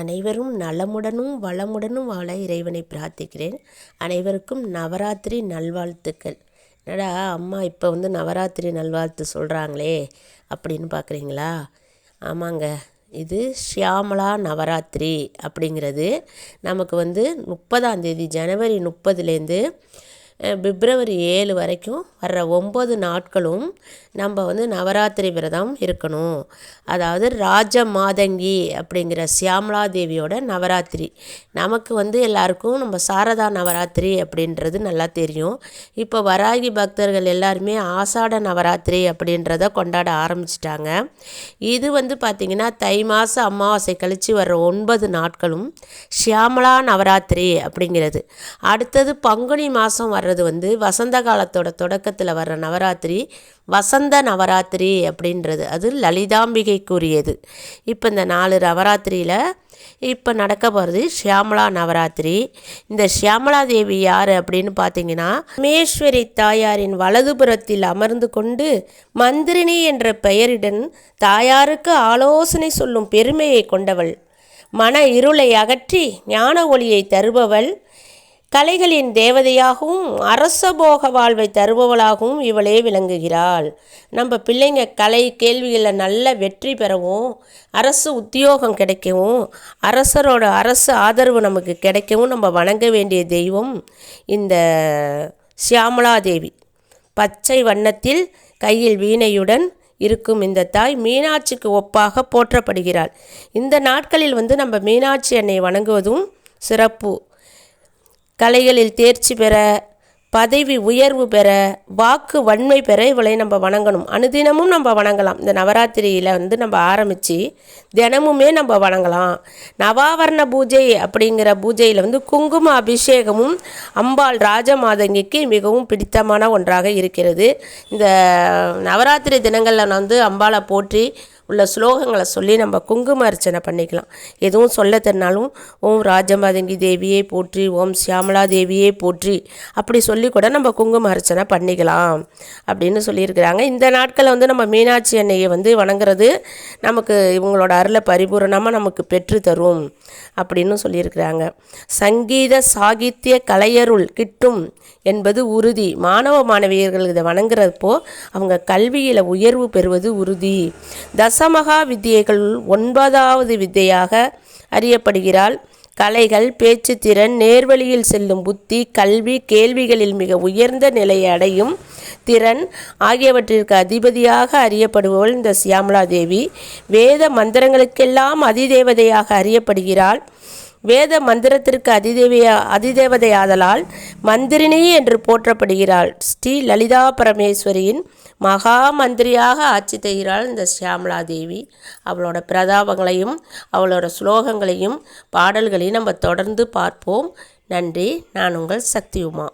அனைவரும் நலமுடனும் வளமுடனும் வாழ இறைவனை பிரார்த்திக்கிறேன். அனைவருக்கும் நவராத்திரி நல்வாழ்த்துக்கள். என்னடா அம்மா இப்போ வந்து நவராத்திரி நல்வாழ்த்து சொல்கிறாங்களே அப்படின்னு பார்க்குறீங்களா ஆமாங்க. இது ஷியாமலா நவராத்திரி அப்படிங்கிறது. நமக்கு வந்து முப்பதாம் தேதி ஜனவரி முப்பதுலேருந்து பிப்ரவரி ஏழு வரைக்கும் வர்ற ஒம்பது நாட்களும் நம்ம வந்து நவராத்திரி விரதம் இருக்கணும். அதாவது ராஜ மாதங்கி அப்படிங்கிற சியாமலா தேவியோட நவராத்திரி. நமக்கு வந்து எல்லாருக்கும் நம்ம சாரதா நவராத்திரி அப்படின்றது நல்லா தெரியும். இப்போ வராகி பக்தர்கள் எல்லாருமே ஆசாட நவராத்திரி அப்படின்றத கொண்டாட ஆரம்பிச்சிட்டாங்க. இது வந்து பார்த்திங்கன்னா தை மாதம் அமாவாசை கழித்து வர்ற ஒன்பது நாட்களும் சியாமலா நவராத்திரி அப்படிங்கிறது. அடுத்தது பங்குனி மாதம் வர வர்றது வந்து வசந்த காலத்தோட தொடக்கத்தில் வர்ற நவராத்திரி வசந்த நவராத்திரி அப்படின்றது. அது லலிதாம்பிகைக்குரியது. இப்போ இந்த நாலு நவராத்திரியில் இப்போ நடக்க போகிறது ஷியாமலா நவராத்திரி. இந்த ஷியாமலா தேவி யார் அப்படின்னு பார்த்தீங்கன்னா மேஸ்வரி தாயாரின் வலதுபுறத்தில் அமர்ந்து கொண்டு மந்திரினி என்ற பெயரிடன் தாயாருக்கு ஆலோசனை சொல்லும் பெருமையை கொண்டவள். மன இருளை அகற்றி ஞான ஒளியை தருபவள். கலைகளின் தேவதையாகவும் அரசபோக வாழ்வை தருபவளாகவும் இவளே விளங்குகிறாள். நம்ம பிள்ளைங்க கலை கேள்விகளில் நல்ல வெற்றி பெறவும் அரசு உத்தியோகம் கிடைக்கவும் அரசரோட அரசு ஆதரவு நமக்கு கிடைக்கவும் நம்ம வணங்க வேண்டிய தெய்வம் இந்த சியாமலா தேவி பச்சை வண்ணத்தில் கையில் வீணையுடன் இருக்கும் இந்த தாய் மீனாட்சிக்கு ஒப்பாக போற்றப்படுகிறாள். இந்த நாட்களில் வந்து நம்ம மீனாட்சி அன்னை வணங்குவதும் சிறப்பு. கலைகளில் தேர்ச்சி பெற பதவி உயர்வு பெற வாக்கு வன்மை பெற இவளை நம்ம வணங்கணும். அனுதினமும் நம்ம வணங்கலாம். இந்த நவராத்திரியில் வந்து நம்ம ஆரம்பித்து தினமுமே நம்ம வணங்கலாம். நவாவரண பூஜை அப்படிங்கிற பூஜையில் வந்து குங்கும அபிஷேகமும் அம்பாள் ராஜமாதங்கிக்கு மிகவும் பிடித்தமான ஒன்றாக இருக்கிறது. இந்த நவராத்திரி தினங்களில் வந்து அம்பாளை போற்றி உள்ள ஸ்லோகங்களை சொல்லி நம்ம குங்கும அர்ச்சனை பண்ணிக்கலாம். எதுவும் சொல்ல தெரினாலும் ஓம் ராஜமாதங்கி தேவியே போற்றி ஓம் சியாமலா தேவியே போற்றி அப்படி சொல்லி கூட நம்ம குங்கும அர்ச்சனை பண்ணிக்கலாம் அப்படின்னு சொல்லியிருக்கிறாங்க. இந்த நாட்களில் வந்து நம்ம மீனாட்சி அன்னையை வந்து வணங்குறது நமக்கு இவங்களோட அருளை பரிபூரணமாக நமக்கு பெற்று தரும் அப்படின்னு சொல்லியிருக்கிறாங்க. சங்கீத சாகித்ய கலையருள் கிட்டும் என்பது உறுதி. மாணவ மாணவியர்கள் இதை வணங்குறப்போ அவங்க கல்வியில் உயர்வு பெறுவது உறுதி. தச தசமகா வித்தியைகள் ஒன்பதாவது வித்தையாக அறியப்படுகிறாள். கலைகள் பேச்சுத்திறன் நேர்வழியில் செல்லும் புத்தி கல்வி கேள்விகளில் மிக உயர்ந்த நிலையை அடையும் திறன் ஆகியவற்றிற்கு அதிபதியாக அறியப்படுபவள் இந்த சியாமலா தேவி. வேத மந்திரங்களுக்கெல்லாம் அதிதேவதையாக அறியப்படுகிறாள். வேத மந்திரத்திற்கு அதிதேவியா அதிதேவதையாதலால் மந்திரினி என்று போற்றப்படுகிறாள். ஸ்ரீ லலிதா பரமேஸ்வரியின் மகா மந்திரியாக ஆட்சி செய்கிறாள் இந்த சியாமலா தேவி அவளோட பிரதாபங்களையும் அவளோட ஸ்லோகங்களையும் பாடல்களையும் நம்ம தொடர்ந்து பார்ப்போம். நன்றி. நான் உங்கள் சக்தி உமா